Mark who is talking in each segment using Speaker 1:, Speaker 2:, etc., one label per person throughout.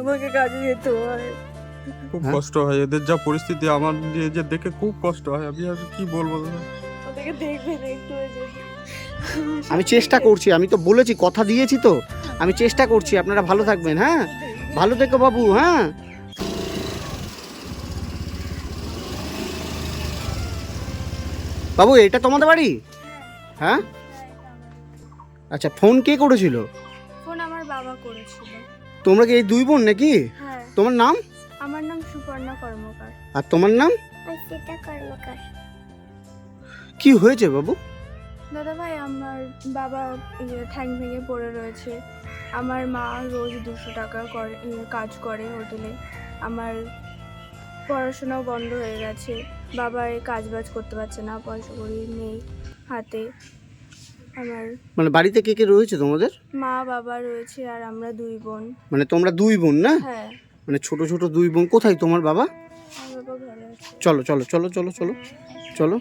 Speaker 1: আমাকে কাজে যেতে হয়।
Speaker 2: খুব
Speaker 3: হ্যাঁ?
Speaker 2: কষ্ট হয় এদের যা পরিস্থিতি আমার যে যে দেখে খুব কষ্ট হয়। আমি আর কি বলব
Speaker 1: ওদেরকে দেখবেন একটু
Speaker 3: আমি চেষ্টা করছি আমি তো বলেছি কথা দিয়েছি তো। আমি চেষ্টা করছি আপনারা ভালো থাকবেন হ্যাঁ? ভালো থেকো বাবু হ্যাঁ? বাবু এটা তোমাদের বাড়ি? হ্যাঁ? আচ্ছা ফোন কে করেছিল?
Speaker 1: ফোন আমার বাবা করেছিল।
Speaker 3: তোমরা কি এই দুই বোন নাকি?
Speaker 1: হ্যাঁ।
Speaker 3: তোমার নাম?
Speaker 1: আমার নাম সুপর্ণা কর্মকার।
Speaker 3: আর তোমার নাম?
Speaker 1: সেটা কর্মকার।
Speaker 3: কি হয়েছে বাবু?
Speaker 1: দাদা ভাই আমার বাবা ইয়ে ঠ্যাং ভেঙে পড়ে রয়েছে। আমার মা রোজ দুশো টাকা করে কাজ করে হোটেলে। আমার পড়াশোনাও বন্ধ হয়ে গেছে। বাবা কাজ বাজ করতে পারছে না পয়সা করি নেই হাতে। আমার
Speaker 3: মানে বাড়িতে কে কে রয়েছে তোমাদের?
Speaker 1: মা বাবা রয়েছে আর আমরা দুই বোন।
Speaker 3: মানে তোমরা দুই বোন না?
Speaker 1: হ্যাঁ।
Speaker 3: মানে ছোট ছোট দুই বোন কোথায় তোমার বাবা?
Speaker 1: আমার বাবা ঘরে আছে।
Speaker 3: চলো চলো চলো চলো চলো চলো।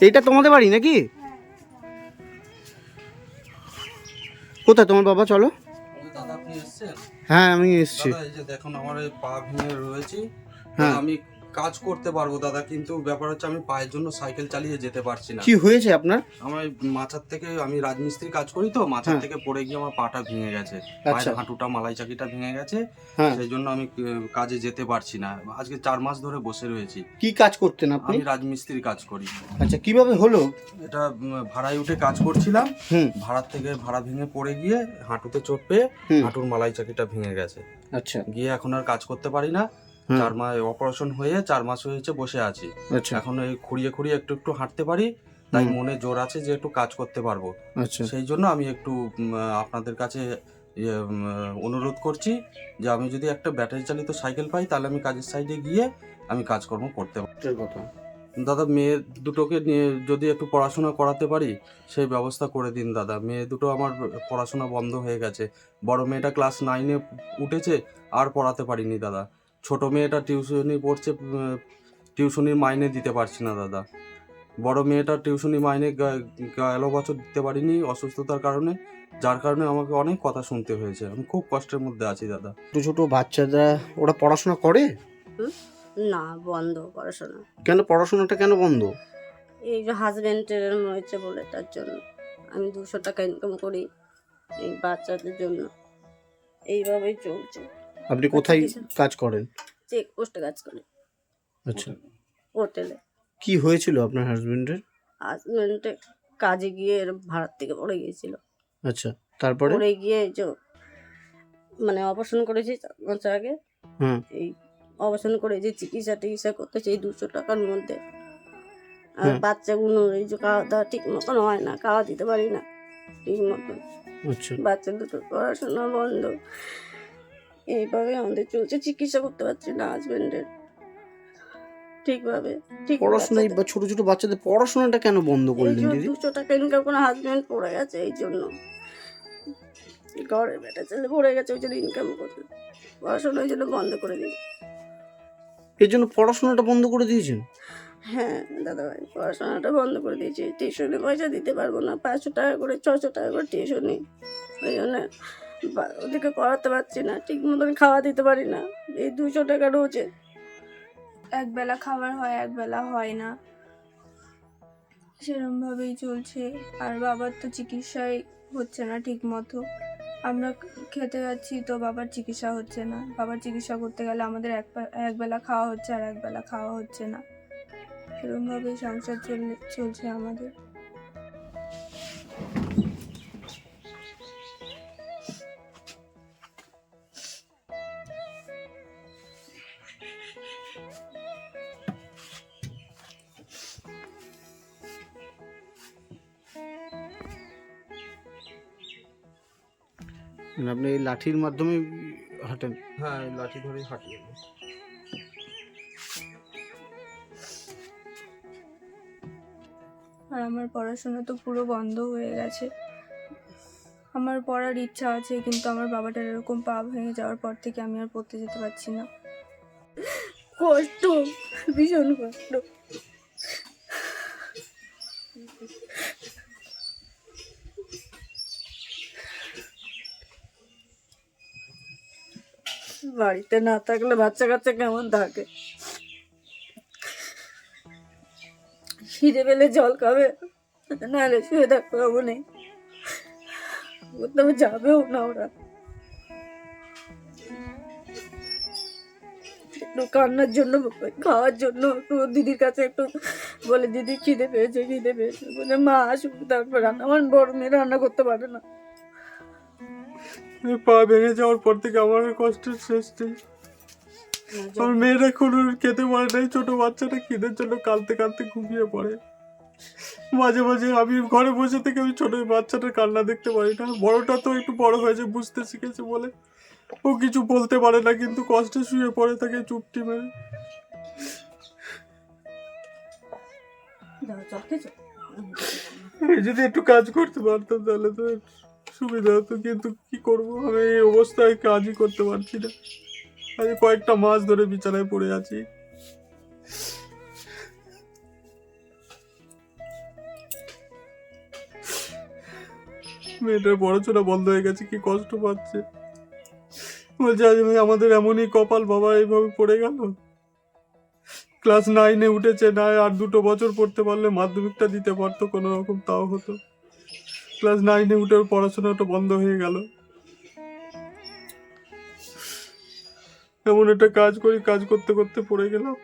Speaker 3: এইটা তোমাদের বাড়ি নাকি? কোথায় তোমার বাবা? চলো।
Speaker 4: দাদা
Speaker 3: হ্যাঁ আমি এসছি।
Speaker 4: দাদা এই যে দেখুন আমার পা ভেঙে রয়েছি।
Speaker 3: হ্যাঁ।
Speaker 4: আমি কাজ করতে পারব দাদা কিন্তু ব্যাপার হচ্ছে আমি পায়ের জন্য সাইকেল চালিয়ে যেতে পারছি না।
Speaker 3: কি হয়েছে আপনার?
Speaker 4: আমার মাথার থেকে আমি রাজমিস্ত্রি কাজ করি তো মাথার
Speaker 3: হ্যাঁ।
Speaker 4: থেকে পড়ে গিয়ে আমার পাটা ভেঙে গেছে।
Speaker 3: আচ্ছা।
Speaker 4: পায়ের হাঁটুটা মালাই চাকিটা ভেঙে গেছে।
Speaker 3: হ্যাঁ।
Speaker 4: সেই জন্য আমি কাজে যেতে পারছি না। আজকে চার মাস ধরে বসে রয়েছি।
Speaker 3: কি কাজ করতেন আপনি?
Speaker 4: আমি রাজমিস্ত্রি কাজ করি।
Speaker 3: আচ্ছা কীভাবে হলো?
Speaker 4: এটা ভাড়ায় উঠে কাজ করছিলাম। ভাড়ার থেকে ভাড়া ভেঙে পড়ে গিয়ে হাঁটুতে চোট পেয়ে হাঁটুর মালাই চাকিটা ভেঙে গেছে।
Speaker 3: আচ্ছা।
Speaker 4: গিয়ে এখন আর কাজ করতে পারি না। চার মাস অপারেশন হয়ে চার মাস হয়েছে বসে আছি।
Speaker 3: আচ্ছা।
Speaker 4: এখন এই খুঁড়িয়ে খুঁড়িয়ে একটু একটু হাঁটতে পারি তাই মনে জোর আছে যে একটু কাজ করতে পারব।
Speaker 3: আচ্ছা।
Speaker 4: সেই জন্য আমি একটু আপনাদের কাছে ইয়ে, অনুরোধ করছি যে আমি যদি একটা ব্যাটারি চালিত সাইকেল পাই তাহলে আমি কাজের সাইডে গিয়ে আমি কাজকর্ম করতে পারব। দাদা মেয়ে দুটোকে নিয়ে যদি একটু পড়াশোনা করাতে পারি সেই ব্যবস্থা করে দিন দাদা। মেয়ে দুটো আমার পড়াশোনা বন্ধ হয়ে গেছে। বড় মেয়েটা ক্লাস নাইনে উঠেছে আর পড়াতে পারিনি দাদা। ছোট মেয়েটা টিউশনি পড়ছে টিউশনির মাইনে দিতে পারছি না দাদা। বড় মেয়েটা টিউশনি মাইনে গ- গেল বছর দিতে পারিনি অসুস্থতার কারণে যার কারণে আমাকে অনেক কথা শুনতে হয়েছে। আমি খুব কষ্টের মধ্যে আছি দাদা।
Speaker 3: ছোট ছোট বাচ্চারা ওরা পড়াশোনা করে?
Speaker 5: না বন্ধ পড়াশোনা।
Speaker 3: কেন পড়াশোনাটা কেন বন্ধ?
Speaker 5: এই যে হাজবেন্ডের হয়েছে বলে তার জন্য। আমি দুশো টাকা ইনকাম করি এই বাচ্চাদের জন্য। এইভাবেই চলছে।
Speaker 3: আপনি কোথায়। কাজ করেন?
Speaker 5: চেক পোস্টে কাজ করি।
Speaker 3: আচ্ছা।
Speaker 5: হোটেলে।
Speaker 3: কি হয়েছিল আপনার হাজবেন্ডের?
Speaker 5: হাজবেন্ডে কাজে গিয়ে ভাড়ার থেকে পড়ে গিয়েছিল।
Speaker 3: আচ্ছা তারপরে?
Speaker 5: পড়ে গিয়ে যে মানে অপারেশন করেছি চার মাস আগে।
Speaker 3: হুম।
Speaker 5: এই অপারেশন করে যে চিকিৎসা টিকিৎসা করতেছে এই দুশো টাকার মধ্যে। আর। বাচ্চাগুলো এই যে খাওয়া দাওয়া ঠিক মতন হয় না খাওয়া দিতে পারি না ঠিক মতন।
Speaker 3: আচ্ছা।
Speaker 5: বাচ্চা দুটো পড়াশোনা বন্ধ। এইভাবে আমাদের চলছে চিকিৎসা করতে পারছি না হাজবেন্ডের ঠিকভাবে ঠিক
Speaker 3: পড়াশোনা এই বা- ছোট ছোট বাচ্চাদের পড়াশোনাটা কেন বন্ধ করলেন দিদি?
Speaker 5: দুশো টাকা ইনকাম করে হাজবেন্ড পড়ে গেছে এই জন্য। ঘরে বেটা ছেলে পড়ে গেছে ওই জন্য ইনকাম করতে পড়াশোনা ওই জন্য বন্ধ করে দিই
Speaker 3: এর জন্য পড়াশোনাটা বন্ধ করে দিয়েছেন?
Speaker 5: হ্যাঁ দাদা ভাই পড়াশোনাটা বন্ধ করে দিয়েছি। টিউশনে পয়সা দিতে পারব না পাঁচশো টাকা করে ছশো টাকা করে টিউশনি। ওই জন্য ওদেরকে করাতে পারছি না, ঠিক মতন খাওয়া দিতে পারি না। এই দুশো টাকা রোজে।
Speaker 1: একবেলা খাবার হয় একবেলা হয় না। সেরমভাবেই চলছে। আর বাবার তো চিকিৎসাই হচ্ছে না ঠিক মতো। আমরা খেতে যাচ্ছি তো বাবার চিকিৎসা হচ্ছে না। বাবার চিকিৎসা করতে গেলে আমাদের এক একবেলা খাওয়া হচ্ছে আর একবেলা খাওয়া হচ্ছে না। এরমভাবেই সংসার চলে চলছে আমাদের।
Speaker 3: মানে আপনি এই লাঠির মাধ্যমে হাঁটেন?
Speaker 4: হ্যাঁ এই লাঠি ধরেই হাঁটিয়ে
Speaker 1: আর আমার পড়াশোনা তো পুরো বন্ধ হয়ে গেছে। আমার পড়ার ইচ্ছা আছে কিন্তু আমার বাবাটার এরকম পা ভেঙে যাওয়ার পর থেকে আমি আর পড়তে যেতে পারছি না।
Speaker 5: কষ্ট ভীষণ কষ্ট। বাড়িতে না থাকলে বাচ্চা কাচ্চা কেমন থাকে? খিদে পেলে জল খাবে, নাহলে শুয়ে থাকতে হবে নেই কোথাও যাবেও না ওরা। একটু কান্নার জন্য, খাওয়ার জন্য একটু দিদির কাছে একটু বলে, দিদি খিদে পেয়েছে খিদে পেয়েছে। বলে, মা আসুক, তারপর রান্না। আমার বড় মেয়ে রান্না করতে পারে না।
Speaker 2: পা ভেঙে যাওয়ার পর থেকে আমার কষ্টের শেষ নেই। আমার মেয়েরা কোনো খেতে পারে নাই ছোট বাচ্চাটা খিদের জন্য কাঁদতে কাঁদতে ঘুমিয়ে পড়ে। মাঝে মাঝে আমি ঘরে বসে থেকে আমি ছোট বাচ্চাটার কান্না দেখতে পারি না। বড়টা তো একটু বড় হয়েছে বুঝতে শিখেছে বলে। ও কিছু বলতে পারে না কিন্তু কষ্টে শুয়ে পড়ে থাকে চুপটি মেরে। যদি একটু কাজ করতে পারতাম তাহলে তো সুবিধা হতো কিন্তু কি করব? আমি এই অবস্থায় কাজই করতে পারছি না। আমি কয়েকটা মাস ধরে বিছানায় পড়ে আছি। মেয়েটার পড়াশোনা বন্ধ হয়ে গেছে, কি কষ্ট পাচ্ছে। বলছে, আজ আমাদের এমনই কপাল, বাবা এইভাবে পড়ে গেল? ক্লাস নাইনে উঠেছে, না আর দুটো বছর পড়তে পারলে মাধ্যমিকটা দিতে পারতো, কোনো রকম তাও হতো। ক্লাস নাইনে উঠে পড়াশোনাটা বন্ধ হয়ে গেল। এমন একটা কাজ করি কাজ করতে করতে পড়ে গেলাম।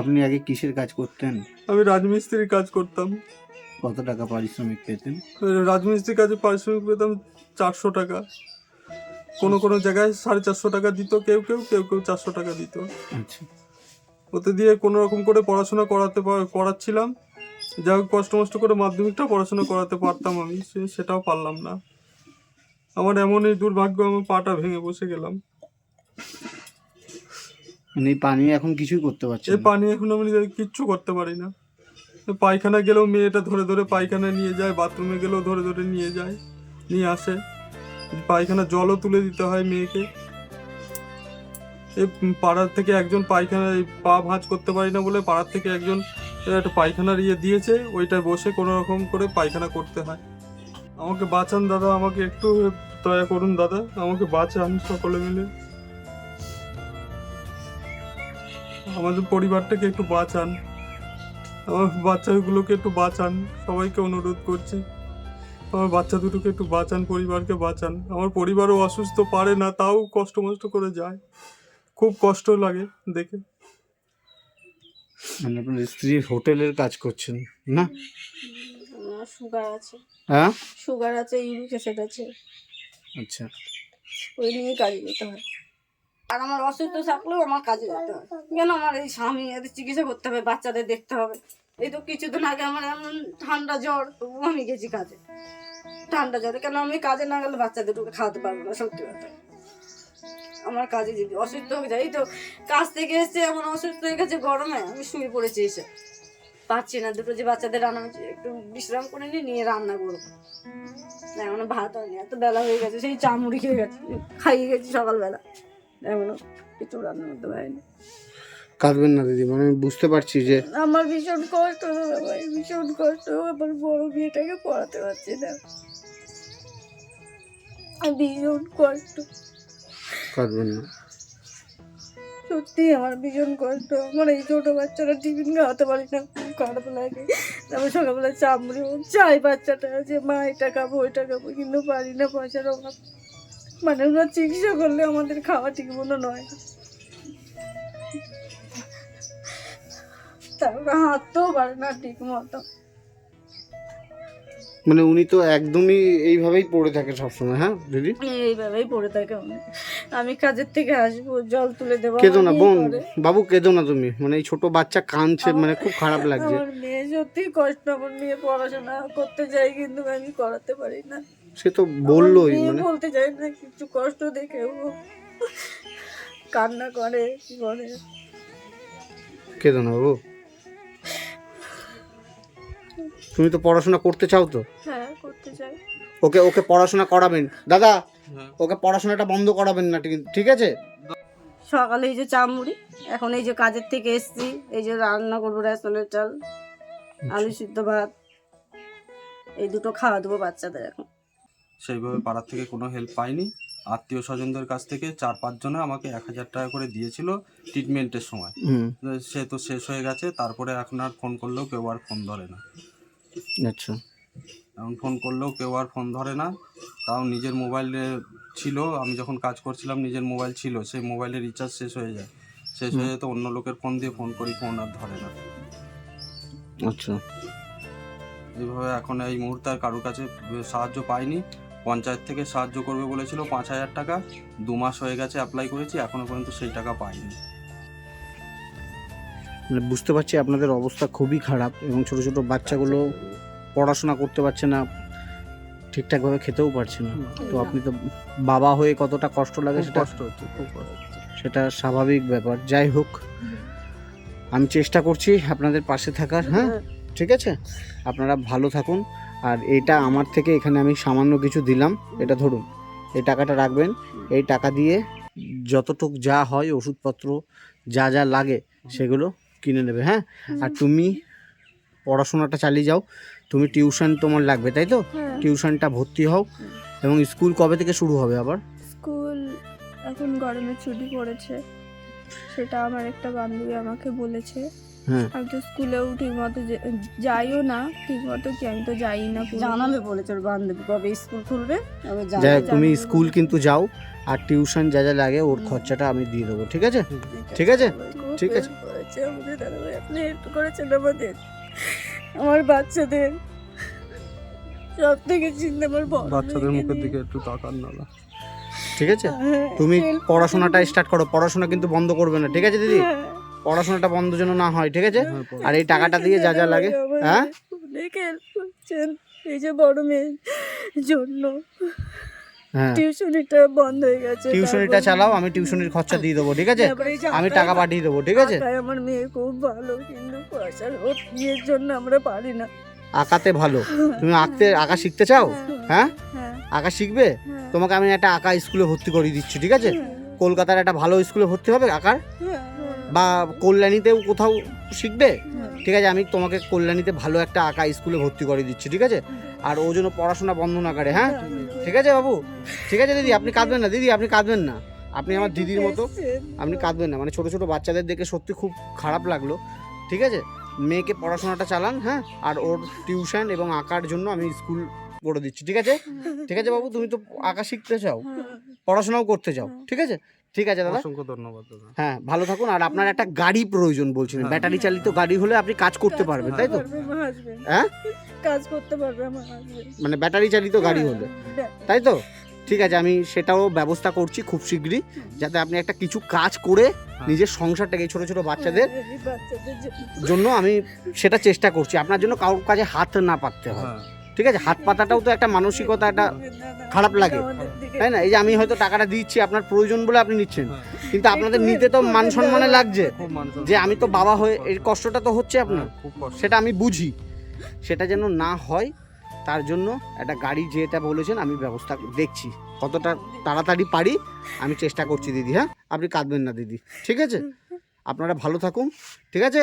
Speaker 3: আপনি আগে কিসের কাজ করতেন?
Speaker 2: আমি রাজমিস্ত্রির কাজ করতাম।
Speaker 3: কত টাকা পারিশ্রমিক পেতেন?
Speaker 2: রাজমিস্ত্রির কাজে পারিশ্রমিক পেতাম চারশো টাকা। কোনো কোনো জায়গায় সাড়ে চারশো টাকা দিত কেউ কেউ কেউ কেউ চারশো টাকা দিত।
Speaker 3: আচ্ছা।
Speaker 2: ওতে দিয়ে কোনো রকম করে পড়াশোনা করাতে করাচ্ছিলাম। যা হোক কষ্ট মষ্ট করে মাধ্যমিকটা পড়াশোনা করাতে পারতাম আমি সেটাও পারলাম না। আমার এমন এই দুর্ভাগ্য আমার পাটা ভেঙে বসে গেলাম।
Speaker 3: মানে এই পানি এখন কিছুই করতে পারছেন
Speaker 2: এই পানি এখন আমি কিচ্ছু করতে পারি না। পায়খানা গেলেও মেয়েটা ধরে ধরে পায়খানা নিয়ে যায় বাথরুমে গেলেও ধরে ধরে নিয়ে যায় নিয়ে আসে। পায়খানা জলও তুলে দিতে হয় মেয়েকে। এই পাড়ার থেকে একজন পায়খানা পা ভাঁজ করতে পারি না বলে পাড়ার থেকে একজন একটা পায়খানার ইয়ে দিয়েছে ওইটায় বসে কোনো রকম করে পায়খানা করতে হয়। আমাকে বাঁচান দাদা, আমাকে একটু দয়া করুন দাদা, আমাকে বাঁচান সকলে মিলে। আমাদের পরিবারটাকে একটু বাঁচান। আমার বাচ্চাগুলোকে একটু বাঁচান, সবাইকে অনুরোধ করছি। আমার বাচ্চা দুটোকে একটু বাঁচান, পরিবারকে বাঁচান। আমার পরিবারও অসুস্থ, পারে না, তাও কষ্ট মষ্ট করে যায়। খুব কষ্ট লাগে দেখে।
Speaker 3: মানে আপনার স্ত্রী হোটেলের কাজ করছেন না?
Speaker 5: আমার সুগার আছে।
Speaker 3: হ্যাঁ?
Speaker 5: সুগার আছে ইউরিক অ্যাসিড আছে।
Speaker 3: আচ্ছা।
Speaker 5: ওই নিয়ে কাজে যেতে হয়। আর আমার অসুস্থ থাকলেও আমার কাজে যেতে হয়। কেন? আমার এই স্বামী এদের চিকিৎসা করতে হবে বাচ্চাদের দেখতে হবে। এই তো কিছুদিন আগে আমার এমন ঠান্ডা জ্বর তবুও আমি গেছি কাজে। ঠান্ডা জ্বরে কেন? আমি কাজে না গেলে বাচ্চাদের খাওয়াতে পারব না সত্যি কথা। আমার কাজে যদি অসুস্থ হয়ে যায় এই তো কাজ থেকে এসে এমন অসুস্থ হয়ে গেছে গরমে আমি শুয়ে পড়েছি এসে। পাচ্ছি না দুটো যে বাচ্চাদের রান্না হচ্ছে একটু বিশ্রাম করে নিয়ে নিয়ে রান্না করব। না এখনও ভাত হয়নি এত বেলা হয়ে গেছে সেই চা মুড়ি খেয়ে গেছে খাইয়ে গেছি সকালবেলা। এখনও কিছু রান্না করতে পারিনি।
Speaker 3: কাঁদবেন না দিদি মানে আমি বুঝতে পারছি যে
Speaker 5: আমার ভীষণ কষ্ট ভাই ভীষণ কষ্ট আমার বড় বিয়েটাকে পড়াতে পারছি না। ভীষণ কষ্ট।
Speaker 3: কাঁদবেন না।
Speaker 5: সত্যি আমার ভীষণ কষ্ট। আমার এই ছোটো বাচ্চারা টিফিন খাওয়াতে পারি না, খুব খারাপ লাগে। তারপর সকালবেলা চা মুড়ি ও চাই বাচ্চাটা যে, মা, এটা খাব, ওইটা খাব। কিন্তু পারি না পয়সার অভাব। মানে ওরা চিকিৎসা করলে আমাদের খাওয়া ঠিক মতো নয়। তারপর হাঁটতেও পারে না ঠিক মতো।
Speaker 3: মানে উনি তো একদমই এইভাবেই পড়ে থাকে সবসময় হ্যাঁ দিদি?
Speaker 5: এইভাবেই পড়ে থাকে। আমি কাজের থেকে আসব জল তুলে দেবো
Speaker 3: কেঁদো না বোন বাবু কেঁদো না তুমি মানে এই ছোট বাচ্চা কাঁদছে মানে খুব খারাপ লাগছে।
Speaker 5: আমার মেয়ে সত্যি কষ্ট আমার মেয়ে পড়াশোনা করতে চাই কিন্তু আমি করাতে পারি না।
Speaker 3: সে তো বললোই মানে
Speaker 5: বলতে চাই না কিছু কষ্ট দেখে ও কান্না করে কি করে
Speaker 3: কেঁদো না বাবু। তুমি তো পড়াশোনা করতে চাও তো?
Speaker 5: হ্যাঁ করতে চাই।
Speaker 3: ওকে ওকে পড়াশোনা করাবেন। দাদা
Speaker 2: হ্যাঁ।
Speaker 3: ওকে পড়াশোনাটা বন্ধ করাবেন না ঠিক- ঠিক আছে?
Speaker 5: সকালে এই যে চা মুড়ি এখন এই যে কাজের থেকে এসছি এই যে রান্না করব রেশনের চাল আলু সিদ্ধ ভাত এই দুটো খাওয়া দেবো বাচ্চাদের এখন।
Speaker 4: সেইভাবে পাড়ার থেকে কোনো হেল্প পাইনি। আত্মীয় স্বজনদের কাছ থেকে চার পাঁচজনে আমাকে এক হাজার টাকা করে দিয়েছিল ট্রিটমেন্টের সময়। সে তো শেষ হয়ে গেছে তারপরে এখন আর ফোন করলেও কেউ আর ফোন ধরে না।
Speaker 3: আচ্ছা।
Speaker 4: এখন ফোন করলেও কেউ আর ফোন ধরে না। তাও নিজের মোবাইলে ছিল। আমি যখন কাজ করছিলাম নিজের মোবাইল ছিল। সেই মোবাইলে রিচার্জ শেষ হয়ে যায়। শেষ হয়ে যেতে অন্য লোকের ফোন দিয়ে ফোন করি ফোন আর ধরে না।
Speaker 3: আচ্ছা।
Speaker 4: এইভাবে এখন এই মুহূর্তে আর কারোর কাছে সাহায্য পাইনি। পঞ্চায়েত থেকে সাহায্য করবে বলেছিল পাঁচ হাজার টাকা। দু মাস হয়ে গেছে অ্যাপ্লাই করেছি এখনও পর্যন্ত সেই টাকা পাইনি।
Speaker 3: মানে বুঝতে পারছি আপনাদের অবস্থা খুবই খারাপ এবং ছোট ছোট বাচ্চাগুলো পড়াশোনা করতে পারছে না ঠিকঠাকভাবে খেতেও পারছে না। তো আপনি তো বাবা হয়ে কতটা কষ্ট লাগে সেটা
Speaker 2: কষ্ট হচ্ছে।
Speaker 3: সেটা স্বাভাবিক ব্যাপার। যাই হোক আমি চেষ্টা করছি আপনাদের পাশে থাকার হ্যাঁ? ঠিক আছে? আপনারা ভালো থাকুন। আর এটা আমার থেকে এখানে আমি সামান্য কিছু দিলাম। এটা ধরুন এই টাকাটা রাখবেন। এই টাকা দিয়ে যতটুক যা হয় ওষুধপত্র যা যা লাগে সেগুলো কিনে নেবে হ্যাঁ? আর তুমি পড়াশোনাটা চালিয়ে যাও। তুমি টিউশন তোমার লাগবে তাই তো?
Speaker 1: হ্যাঁ।
Speaker 3: টিউশনটা ভর্তি হও এবং স্কুল কবে থেকে শুরু হবে আবার?
Speaker 1: স্কুল এখন গরমের ছুটি পড়েছে। সেটা আমার একটা বান্ধবী আমাকে বলেছে।
Speaker 3: হ্যাঁ।
Speaker 1: আমি তো স্কুলেও ঠিক মতো যাইও না। ঠিক মতো কি আমি তো যাই না
Speaker 5: জানাবে বলেছে ওর বান্ধবী কবে স্কুল খুলবে।
Speaker 3: তুমি স্কুল কিন্তু যাও আর টিউশন যা যা লাগে ওর খরচাটা আমি দিয়ে দেবো ঠিক আছে? ঠিক আছে। ঠিক আছে।
Speaker 5: করেছে আমাদের দাদাভাই আপনি একটু করেছেন আমাদের। আমার বাচ্চাদের। সব থেকে চিন্তা আমার বড়
Speaker 2: বাচ্চাদের মুখের দিকে একটু তাকান না।
Speaker 3: ঠিক আছে?
Speaker 5: হ্যাঁ,
Speaker 3: তুমি পড়াশোনাটা স্টার্ট করো। পড়াশোনা কিন্তু বন্ধ করবে না। ঠিক আছে দিদি?
Speaker 5: হ্যাঁ।
Speaker 3: পড়াশোনাটা বন্ধ যেন না হয় ঠিক আছে?
Speaker 2: হ্যাঁ,
Speaker 3: আর এই টাকাটা দিয়ে যা যা লাগে হ্যাঁ?
Speaker 5: অনেক হেল্প করছেন। এই যে বড় মেয়ের জন্য।
Speaker 3: হ্যাঁ।
Speaker 5: টিউশনিটা বন্ধ হয়ে গেছে
Speaker 3: টিউশনিটা চালাও আমি টিউশনির খরচা দিয়ে দেবো ঠিক আছে? আমি টাকা পাঠিয়ে দেবো ঠিক আছে?
Speaker 5: আমার মেয়ে খুব ভালো কিন্তু পয়সার বিয়ের জন্য আমরা পারি না।
Speaker 3: আঁকাতে ভালো। তুমি আঁকতে আঁকা শিখতে চাও? হ্যাঁ
Speaker 1: হ্যাঁ?
Speaker 3: আঁকা শিখবে?
Speaker 1: হ্যাঁ।
Speaker 3: তোমাকে আমি একটা আঁকা স্কুলে ভর্তি করিয়ে দিচ্ছি ঠিক আছে? কলকাতার একটা ভালো স্কুলে ভর্তি হবে আঁকার?
Speaker 5: হ্যাঁ,
Speaker 3: বা কল্যাণীতেও কোথাও শিখবে?
Speaker 5: হ্যাঁ।
Speaker 3: ঠিক আছে আমি তোমাকে কল্যাণীতে ভালো একটা আঁকা স্কুলে ভর্তি করে দিচ্ছি ঠিক আছে? আর ও যেন পড়াশোনা বন্ধ না করে হ্যাঁ? ঠিক আছে বাবু? ঠিক আছে দিদি আপনি কাঁদবেন না দিদি আপনি কাঁদবেন না। আপনি আমার দিদির মতো আপনি কাঁদবেন না। মানে ছোট ছোট বাচ্চাদের দেখে সত্যি খুব খারাপ লাগল। ঠিক আছে? মেয়েকে পড়াশোনাটা চালান হ্যাঁ? আর ওর টিউশন এবং আঁকার জন্য আমি স্কুল করে দিচ্ছি ঠিক আছে? ঠিক আছে বাবু তুমি তো আঁকা শিখতে চাও পড়াশোনাও করতে চাও ঠিক আছে? ঠিক আছে দাদা?
Speaker 2: অসংখ্য ধন্যবাদ দাদা।
Speaker 3: হ্যাঁ ভালো থাকুন। আর আপনার একটা গাড়ি প্রয়োজন বলছিলেন।
Speaker 2: হ্যাঁ।
Speaker 3: ব্যাটারি চালিত গাড়ি হলে আপনি কাজ করতে পারবেন তাই তো? হ্যাঁ?
Speaker 5: কাজ করতে পারবে আমার
Speaker 3: মানে ব্যাটারি চালিত গাড়ি হলে তাই তো? ঠিক আছে আমি সেটাও ব্যবস্থা করছি খুব শীঘ্রই যাতে আপনি একটা কিছু কাজ করে নিজের সংসারটাকে এই ছোট ছোট বাচ্চাদের
Speaker 5: এই বাচ্চাদের জন্য।
Speaker 3: জন্য আমি সেটা চেষ্টা করছি। আপনার জন্য কারোর কাছে হাত না পাততে হয়।
Speaker 2: হ্যাঁ।
Speaker 3: ঠিক আছে হাত পাতাটাও তো একটা মানসিকতা একটা খারাপ লাগে।
Speaker 5: আমাদের দিকে।
Speaker 3: তাই না? এই যে আমি হয়তো টাকাটা দিচ্ছি আপনার প্রয়োজন বলে আপনি নিচ্ছেন।
Speaker 2: হ্যাঁ।
Speaker 3: কিন্তু আপনাদের নিতে তো মান সম্মানে লাগছে। যে আমি তো বাবা হয়ে এই কষ্টটা তো হচ্ছে আপনার।
Speaker 2: খুব কষ্ট।
Speaker 3: সেটা আমি বুঝি। সেটা যেন না হয় তার জন্য একটা গাড়ি যেটা বলেছেন আমি ব্যবস্থা দেখছি। কতটা তাড়াতাড়ি পারি আমি চেষ্টা করছি দিদি হ্যাঁ? আপনি কাঁদবেন না দিদি ঠিক আছে? আপনারা ভালো থাকুন ঠিক আছে?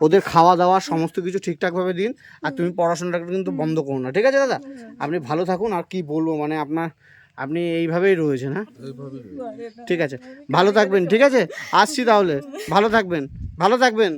Speaker 3: ওদের খাওয়া দাওয়া সমস্ত কিছু ঠিকঠাকভাবে দিন আর তুমি পড়াশোনাটা কিন্তু বন্ধ করো না ঠিক আছে দাদা? আপনি ভালো থাকুন আর কি বলব মানে আপনার আপনি এইভাবেই রয়েছেন হ্যাঁ? ঠিক আছে ভালো থাকবেন ঠিক আছে? আসছি তাহলে ভালো থাকবেন ভালো থাকবেন।